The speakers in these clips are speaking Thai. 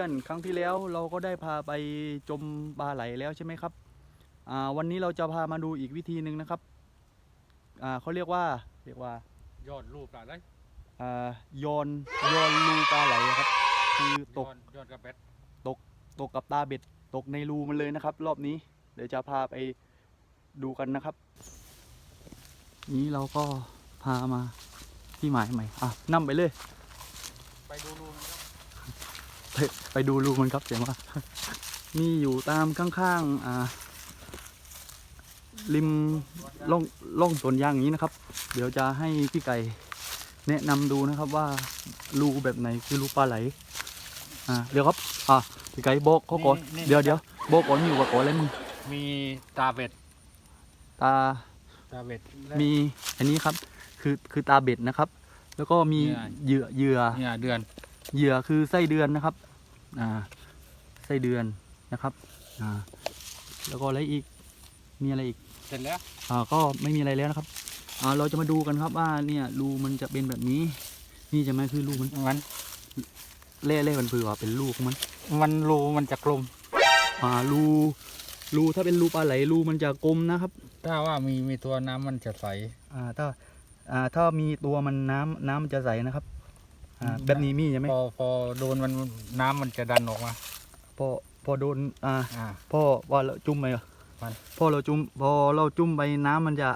อ่าครับเพื่อนๆ ครั้งที่แล้วเราก็ได้พาไปจมปลาไหลแล้วใช่ไหมครับอ่าวันนี้เราจะพามาดูอีกวิธีหนึ่งนะครับอ่าเขาเรียกว่าเรียกว่ายอดรูปอะไรอ่าโยนโยนรูปลาไหลครับ คือตกยอดยอดกระเบ็ดตกกับตาเบ็ดตกในรูมันเลยนะครับ รอบนี้ เดี๋ยวจะพาไปดูกันนะครับ นี้เราก็พามาที่หมายใหม่อะนั่ไปเลย ไปดูรูมันครับ ไปไปดูรูมันครับเสียงว่านี่อยู่ตามข้างๆอ่าริมล่องล่องสวนยางอย่างนี้นะครับ เดี๋ยวจะให้พี่ไก่แนะนำดูนะครับว่ารูแบบไหนคือรูปลาไหล อ่าเดี๋ยวครับ อ่าพี่ไก่บอกเขาก่อนเดี๋ยวเดี๋ยวบอกก่อนมีอยู่กับก่อนอะไรมึงมีตาเบ็ดตาตาเบ็ดและมีอันนี้ครับ คือคือตาเบ็ดนะครับ แล้วก็มีเหยื่อเหยื่อเนี่ยเดือน เหยื่อคือไส้เดือนนะครับอ่า ไส้เดือนนะครับอ่าแล้วก็อะไรอีกมีอะไรอีกเสร็จแล้วอ่าก็ไม่มีอะไรแล้วนะครับอ่าเราจะมาดูกันครับว่าเนี่ยรูมันจะเป็นแบบนี้ นี่จะไหมคือรูมันมันเล่เล่มันเผือว่าเป็นรูของมัน มันรูมันจะกลมอ่ารูรูถ้าเป็นรูปลาไหลรูมันจะกลมนะครับ ถ้าว่ามีมีตัวน้ำมันจะใสอ่าถ้าอ่าถ้ามีตัวมันน้ำน้ำมันจะใสนะครับ อ่าอืมแบบนี้มีใช่ไหมพอพอโดนมันน้ำมันจะดันออกมาพอพอโดนอ่าอ่าพ่อว่าเราจุ่มไปเหรอมันพ่อเราจุ่มพอเราจุ่มไปน้ำมันจะ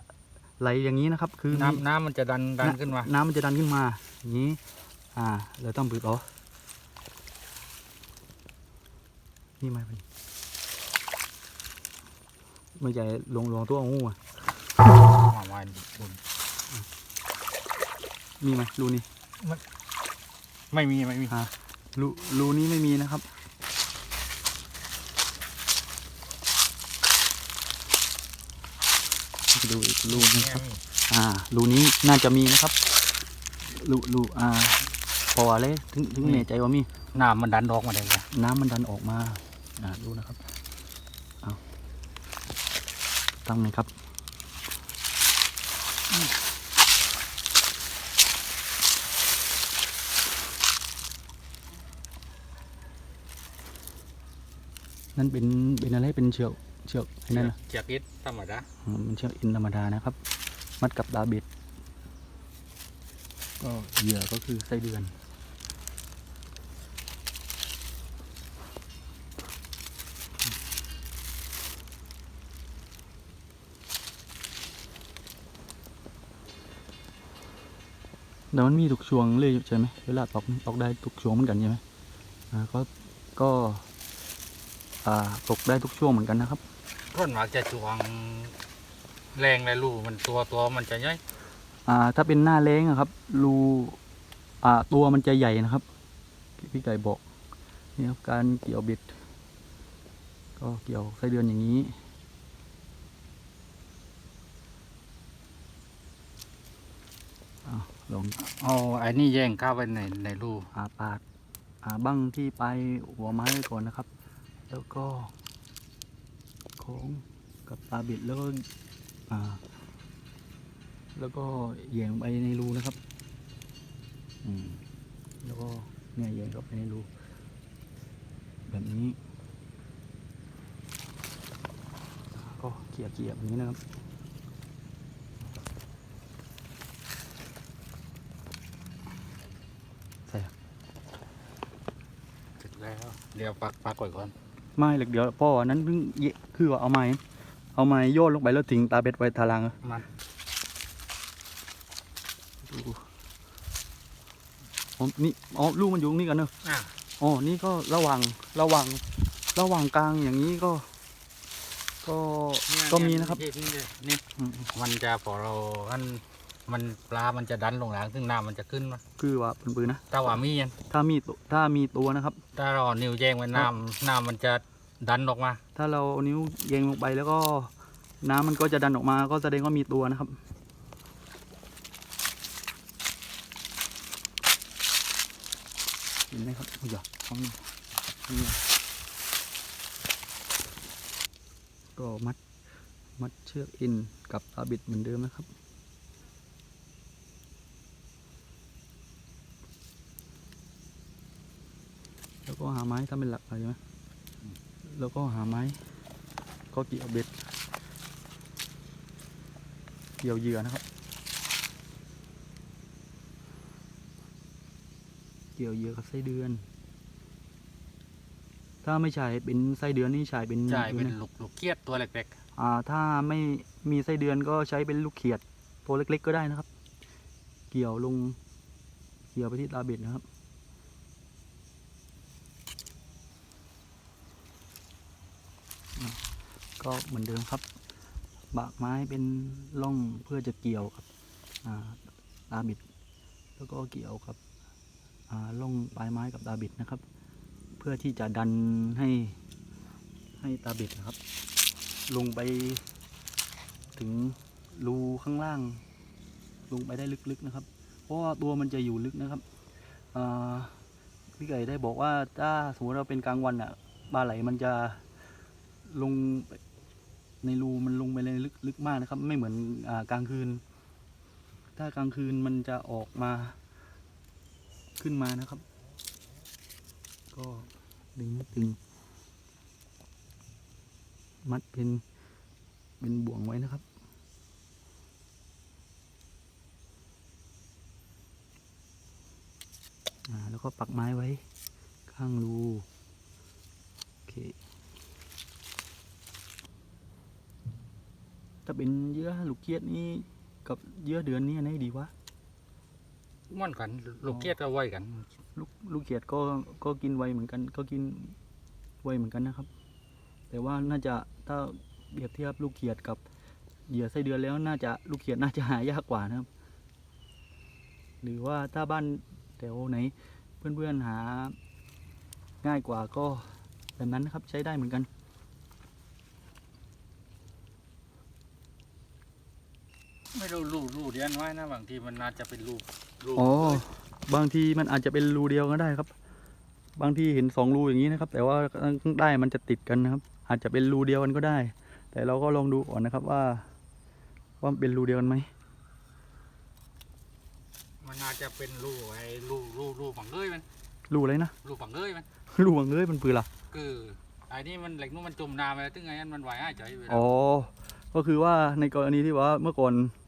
ไหลอย่างนี้นะครับ คือน้ำน้ำมันจะดันดันขึ้นมา น้ำมันจะดันขึ้นมาอย่างนี้ อ่าเราต้องปืดออกนี่ไม่เป็นไม่ใช่ลงลงตัวงูอะมามาบุญมีไหมรูนี้ ไม่มีไม่มีอ่ารูรูนี้ไม่มีนะครับไปดูอีกรูนึงครับ อ่ารูนี้น่าจะมีนะครับรูรูอ่าพออะไรถึงถึงมีแน่ใจว่ามีน้ำมันดันออกมาได้ไงน้ำมันดันออกมา อ่าดูนะครับ เอาตั้งเลยครับ นั่นเป็นเป็นอะไรเป็นเชือกเชือกไอ้นั่นนะเจียกิดธรรมดาอืมมันเชือกอินธรรมดานะครับ มัดกับดาเบ็ดก็เหยื่อก็คือไส้เดือนแต่มันมีทุกช่วงเลยใช่ไหมเวลาตกนี่ตกได้ทุกช่วงเหมือนกันใช่ไหมอ่าก็ก็อ่า ตกได้ทุกช่วงเหมือนกันนะครับร่นหมากจะจวงแรงเลยรูมันตัวตัวมันจะย่อยอ่าถ้าเป็นหน้าแล้งอะครับรูอ่าตัวมันจะใหญ่นะครับ พี่พี่ไก่บอกนี่ครับการเกี่ยวเบ็ดก็เกี่ยวไส้เดือนอย่างนี้อ้าวลองเอาไอ้นี่แย่งเข้าไปในในรูอาปาดอาบั้งที่ไปลายหัวไม้ไว้ก่อนนะครับ แล้วก็โค้งกับตาบิดแล้วก็อ่าแล้วก็เหยียงไปในรูนะครับ อืม แล้วก็เนี่ยเหยียงเข้าไปในรูแบบนี้ ก็เกี่ยเกี่ยแบบนี้นะครับใส่เสร็จแล้ว เดี๋ยวปักปักไว้ก่อน ไม่เหล็กเดี๋ยวพ่ออันนั้นเพิ่งเยคือว่าเอาไม้เอาไม้โยนลงไปแล้วทิ้งตาเบ็ดไว้ทารังอะมันดูอ๋อนี่อ๋อลูกมันอยู่ตรงนี้กันเนอะอะอ๋อนี่ก็ระหว่างระหว่างระหว่างกลางอย่างนี้ก็ ก็ก็มีนะครับนี่นี่นี่อืมมันจะพอเราอัน มันปลา มันจะดันลงหลังซึ่งน้ำมันจะขึ้นมาคือว่าปืนๆนะถ้าว่ามีอันถ้ามีตัวถ้ามีตัวนะครับ ถ้าเราเอานิ้วแย่งไว้น้ำน้ำมันจะดันออกมา ถ้าเราเอานิ้วเยงลงไปแล้วก็น้ำมันก็จะดันออกมา ก็แสดงว่ามีตัวนะครับ เห็นไหมครับอุ้ยอย่าเอานี่นี่ก็มัดมัดเชือกอินกับตาบิดเหมือนเดิมนะครับ น แล้ว ก็หาไม้ทำเป็นหลักไปใช่ไหมแล้วก็หาไม้ก็เกี่ยวเบ็ด เกี่ยวเหยื่อนะครับ เกี่ยวเหยื่อกับไส้เดือน ถ้าไม่ใช่เป็นไส้เดือนนี่ใช่เป็นจ่ายเป็นอยู่ะลูกลูกเกียดตัวเล็กอ่า ถ้าไม่มีไส้เดือนก็ใช้เป็นลูกเขียดตัวเล็ก ๆ ก็ได้นะครับ เกี่ยวลงเกี่ยวไปที่ตาเบ็ดนะครับ อะ ก็เหมือนเดิมครับ บากไม้เป็นร่องเพื่อจะเกี่ยวกับอ่าตาบิด แล้วก็เกี่ยวกับอ่าร่องปลายไม้กับตาบิดนะครับ เพื่อที่จะดันให้ให้ตาบิดนะครับ ลงไปถึงรูข้างล่าง ลงไปได้ลึกๆนะครับ เพราะว่าตัวมันจะอยู่ลึกนะครับพี่ไก่ได้บอกว่าถ้าสมมติเราเป็นกลางวันอะปลาไหลมันจะลง ในรูมันลงไปในลึกลึกมากนะครับ ไม่เหมือนอากลางคืน ถ้ากลางคืนมันจะออกมาขึ้นมานะครับ ก็ดึงไม่ตึง มัดเป็นเป็นบ่วงไว้นะครับแล้วก็ปักไม้ไว้ข้างรูโอเค ถ้าเป็นเยื่อลูกเกียดนี่กับเยื่อเดือนนี่อันไหนดีวะๆม่อนกัน ลูกเกียดก็ไว้กัน ลูกลูกเขียดก็ก็กินไวเหมือนกัน ก็กินไวเหมือนกันนะครับ แต่ว่าน่าจะถ้าเปรียบเทียบลูกเขียดกับเหยื่อไส้เดือนแล้วน่าจะลูกเขียดน่าจะหายากกว่านะครับ หรือว่าถ้าบ้านแถวไหนเพื่อนๆหาง่ายกว่าก็แบบนั้นนะครับใช้ได้เหมือนกัน ไม่รู้รูรูเดียนไว้นะบางทีมันน่าจะเป็นรูรูอ๋อบางทีมันอาจจะเป็นรูเดียวก็ได้ครับ บางทีเห็นสองรูอย่างนี้นะครับ แต่ว่าข้างใต้มันจะติดกันนะครับ อาจจะเป็นรูเดียวกันก็ได้ แต่เราก็ลองดูก่อนนะครับว่า ว่ามันเป็นรูเดียวกันไหมมันน่าจะเป็นรูไอ้รูรูรูฝังเอ้ยมันรูอะไรนะรูฝังเอ้ยมันรูบังเอ้ยมันปืนล่ะคือไอ้นี่มันเหล็กนู้นมันจมน้ำไปแล้วตึงไงนั้นมันไหวอ้ายใจไปแล้วอ๋อก็คือว่าในกรณีที่ว่าเมื่อก่อนอ่า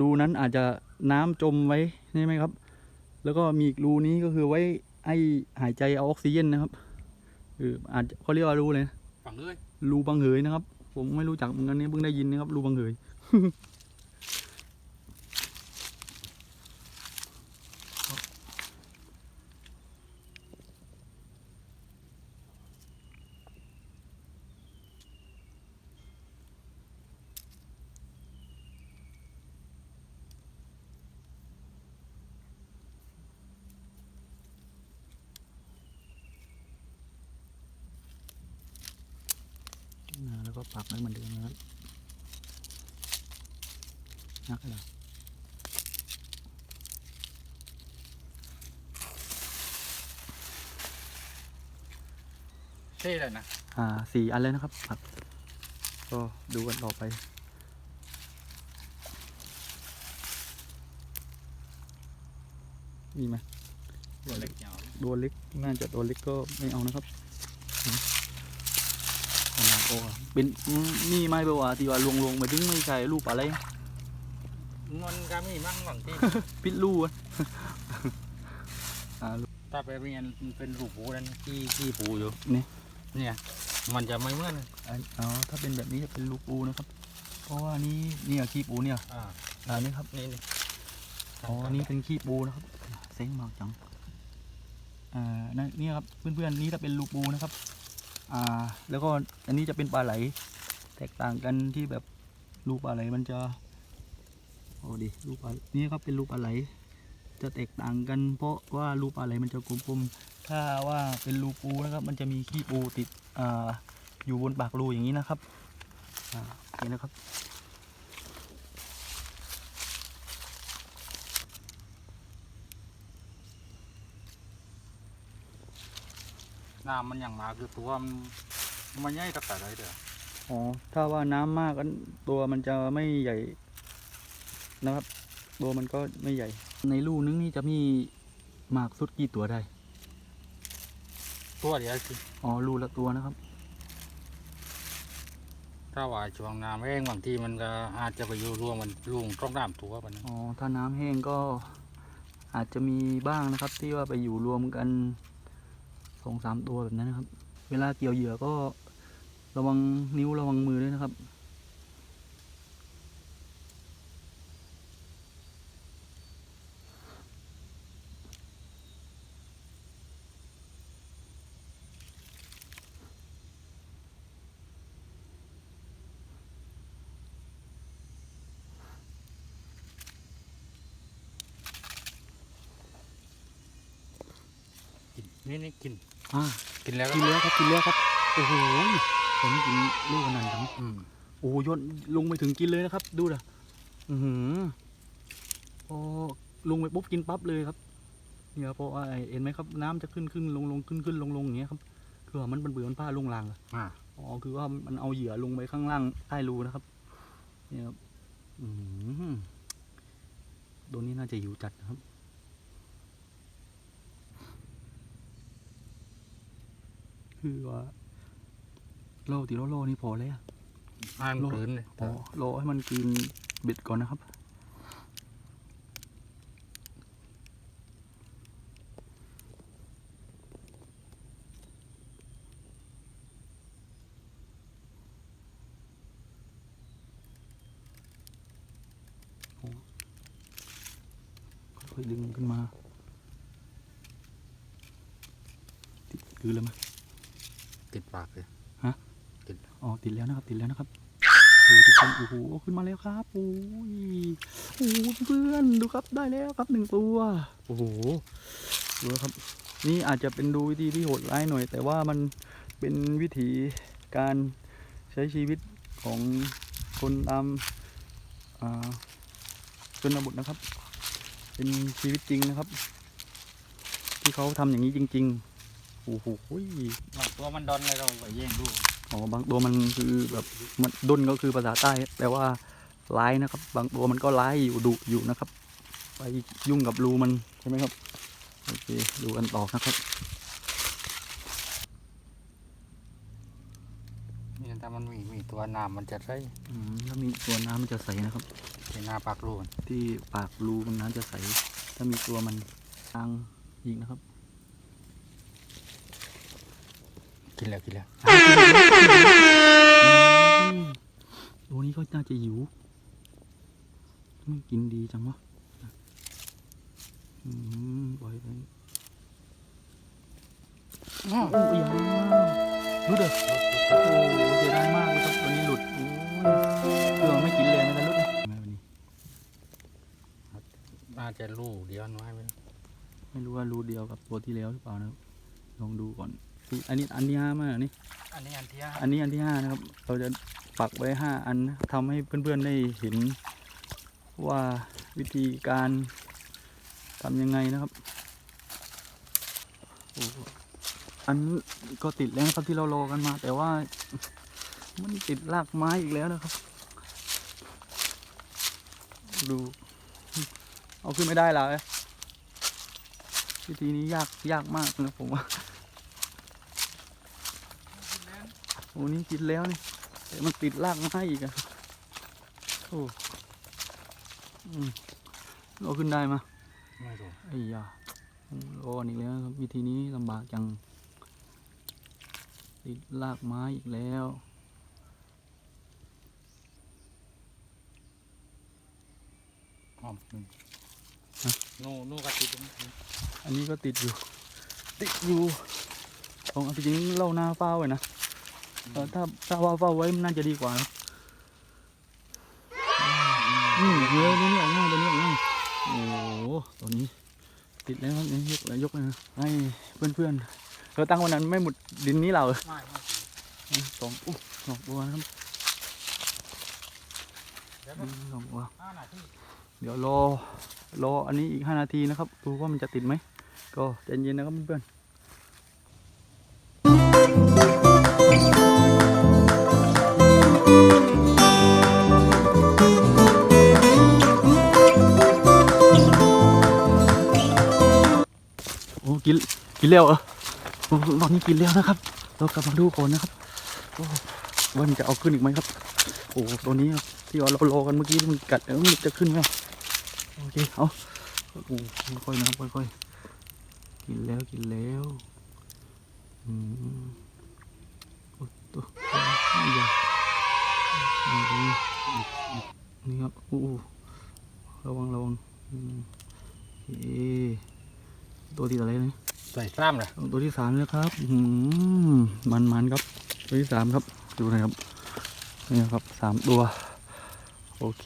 รูนั้นอาจจะน้ำจมไว้ใช่ไหมครับ แล้วก็มีอีกรูนี้ก็คือไว้ให้หายใจเอาออกซิเจนนะครับคืออาจจะเขาเรียกว่ารูเลยนะฝังเอ้ยรูบังเหยนะครับ ผมไม่รู้จักเหมือนกันเนี่ยเพิ่งได้ยินนะครับรูบังเหย ก็ปักไว้เหมือนเดิมนะครับนักเหรอเท่เลยนะ อ่าสี่อันเลยนะครับปักก็ดูกันต่อไป มีไหมตัวเล็กยาวตัวเล็ก น่าจะตัวเล็กก็ไม่เอานะครับ อืมเอามาโอ้เป็นอืมนี่ไม่เปล่าที่ว่าลวงลวงๆไปถึงไม่ใช่รูปอะไรมันก็มีมั่งบางทีพิษรูอะอ่าถ้าไปเรียนมันเป็นรูปูนั่นที่ที่ปูอยู่นี่เนี่ยมันจะไม่เหมือนอันอ๋อถ้าเป็นแบบนี้จะเป็นรูปูนะครับ เพราะว่านี่เนี่ยขี้ปูเนี่ยอ่าอ่านี่ครับนี่นี่อ๋อนี่เป็นขี้ปูนะครับเซ็งมากจังอ่านั่นเนี่ยครับเพื่อนๆนี่ถ้าเป็นรูปูนะครับ อ่า แล้วก็อันนี้จะเป็นปลาไหล แตกต่างกันที่แบบรูปลาไหลมันจะโอ้ดิรูปปลานี่ก็เป็นรูปปลาไหล จะแตกต่างกัน เพราะว่ารูปปลาไหลมันจะกลมๆถ้าว่าเป็นรูปูนะครับ มันจะมีขี้ปูติดอ่าอยู่บนปากรูอย่างนี้นะครับอ่าโอเคนะครับ น้ำมันอย่างมาคือตัวมันมันใหญ่ตักแต่ไรเด้ออ๋อ ถ้าว่าน้ำมากก็ตัวมันจะไม่ใหญ่นะครับ ตัวมันก็ไม่ใหญ่ ในลูกนึงนี่จะมีหมากสุดกี่ตัวได้ ตัวเดียวสิอ๋อรูละตัวนะครับ ถ้าว่าช่วงน้ำแห้งบางทีมันก็อาจจะไปอยู่รวมมันลุงต้องน้ำตัวปะนะอ๋อ ถ้าน้ำแห้งก็อาจจะมีบ้างนะครับ ที่ว่าไปอยู่รวมกัน สองสามตัวแบบนั้นนะครับ เวลาเกี่ยวเหยื่อก็ระวังนิ้วระวังมือด้วยนะครับ นนี่นี่กินอ่ากินแล้วก็กินแล้วครับกินแล้วครับโอ้โหผมกินลูกขนาดนั้นอืมโอ้โหย่นลงไปถึงกินเลยนะครับ ดูนะอือหือพอลงไปปุ๊บกินปั๊บเลยครับเนี่ยพอไอ้เห็นไหมครับน้ำจะขึ้นขึ้นลงลงขึ้นขึ้นลงลงอย่างเงี้ยครับคือว่ามันเป็นเบื่อมันผ้าลงรางอะอ่าอ๋อคือว่ามันเอาเหยื่อลงไปข้างล่างใต้รูนะครับเนี่ยครับอืมตัวนี้น่าจะหิวจัดนะครับ คือว่าโล่ตีโล่โล่นี่พอแล้วอ่านผืนเลยอ๋อรอให้มันกินเบ็ดก่อนนะครับโอ้ค่อยๆดึงขึ้นมาติดคือเลยมั้ย ติดปากเลยอ๋อติดแล้วนะครับ ติดแล้วนะครับดูทุกคนโอ้โหขึ้นมาแล้วครับโอ้ยโอ้โหเพื่อนดูครับได้แล้วครับหนึ่งตัวโอ้โหดูนะครับ นี่อาจจะเป็นดูวิธีที่โหดร้ายหน่อย แต่ว่ามันเป็นวิธีการใช้ชีวิตของคนตามอ่าชนบทนะครับ เป็นชีวิตจริงนะครับ ที่เขาทำอย่างนี้จริง ๆ โอ้โหบางตัวมันดอนเลยเราไปแย่งลูกอ๋อบางตัวมันคือแบบมันดุนก็คือภาษาใต้แปลว่าร้ายนะครับ บางตัวมันก็ร้ายอยู่ดุอยู่นะครับ ไปยุ่งกับรูมันใช่ไหมครับโอเคดูกันต่อนะครับนี่ถ้ามันมีมีตัวน้ำมันจะใส่อืมถ้ามีตัวน้ำมันจะใสนะครับในหน้าปากลูกมันที่ปากรูมันน้ำจะใส ถ้ามีตัวมันทางอีกนะครับ กินแล้วกินแล้วอืมตัวนี้ก็น่าจะหิวไม่กินดีจังวะอืมปล่อยไปอ้าวโอ้ยอย่าหลุดเลยโอ้โหเสียดายมากเลยครับวันนี้หลุดโอ้ยเครื่องไม่กินเลยนะแต่หลุดเลยทำไมวันนี้น่าจะลูกเดียวน้อยไปไม่รู้ว่ารูเดียวกับตัวที่แล้วหรือเปล่านะครับลองดูก่อน อุ๊ยอันนี้อันที่ห้ามากนี่อันนี้อันที่ห้าอันนี้อันที่ห้านะครับ เราจะปักไว้ห้าอันนะทำให้เพื่อนๆได้เห็นว่าวิธีการทำยังไงนะครับโอ้โหอันก็ติดแล้วนะครับที่เรารอกันมา แต่ว่ามันติดรากไม้อีกแล้วนะครับ ดู เอาขึ้นไม่ได้แล้ววิธีนี้ยากยากมากนะผมว่า โอ้นี่กินแล้วนี่แต่มันติดรากไม้อีกอะโอ้อืมเอาขึ้นได้มาไม่รู้ไอ้ยาโอ้อีกแล้วครับวิธีนี้ลำบากจัง ติดรากไม้อีกแล้วหอมหนึ่งฮะนู่นู่กระติดตรงนี้อันนี้ก็ติดอยู่ ติดอยู่ของเอาจริงๆเล่าหน้าเฝ้าไว้นะ เออถ้าถ้าว่าเฝ้าไว้มันน่าจะดีกว่านะอืมเยอะตัวนี้ออกง่ายตัวนี้ออกง่ายโอ้โหตัวนี้ ติดแล้วครับนี่ยกเลยยกเลยนะให้เพื่อนๆเราตั้งวันนั้นไม่หมดดินนี้เราไม่ไม่สองอุ๊ยสองตัวนะครับเดี๋ยวอืมสองตัวเดี๋ยวรอรออันนี้อีกห้านาทีนะครับดูว่ามันจะติดไหมก็ใจเย็นนะครับเพื่อนๆ กินกินแล้วเออตอนนี้กินแล้วนะครับ เรากลับมาดูก่อนนะครับว่ามันจะเอาขึ้นอีกไหมครับ โอ้ตัวนี้ครับที่เรารอกันเมื่อกี้มันกัดแล้วมันจะขึ้นไหมโอเคเอาโอ้ค่อยๆนะครับค่อยๆกินแล้วกินแล้วอืมโอ้ตัวนี่ยนี่ครับโอ้โหระวังระวังอืมโอเค ตัวที่อะไรนะใส่ซ้ำเลยตัวที่สามแล้วครับอืมมันมันๆครับ ตัวที่สามครับ ดูหนะครับนี่ครับสามตัว โอเค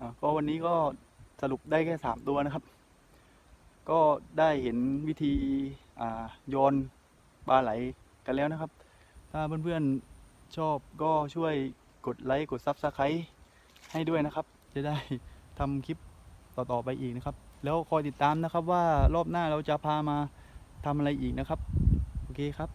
อะก็วันนี้ก็สรุปได้แค่สามตัวนะครับ ก็ได้เห็นวิธีโยนปลาไหลกันแล้วนะครับ ถ้าเพื่อนๆชอบก็ช่วยกดไลค์กดซับสไครต์ให้ด้วยนะครับ จะได้ทำคลิปต่อๆไปอีกนะครับ แล้วคอยติดตามนะครับว่ารอบหน้าเราจะพามาทำอะไรอีกนะครับ โอเคครับ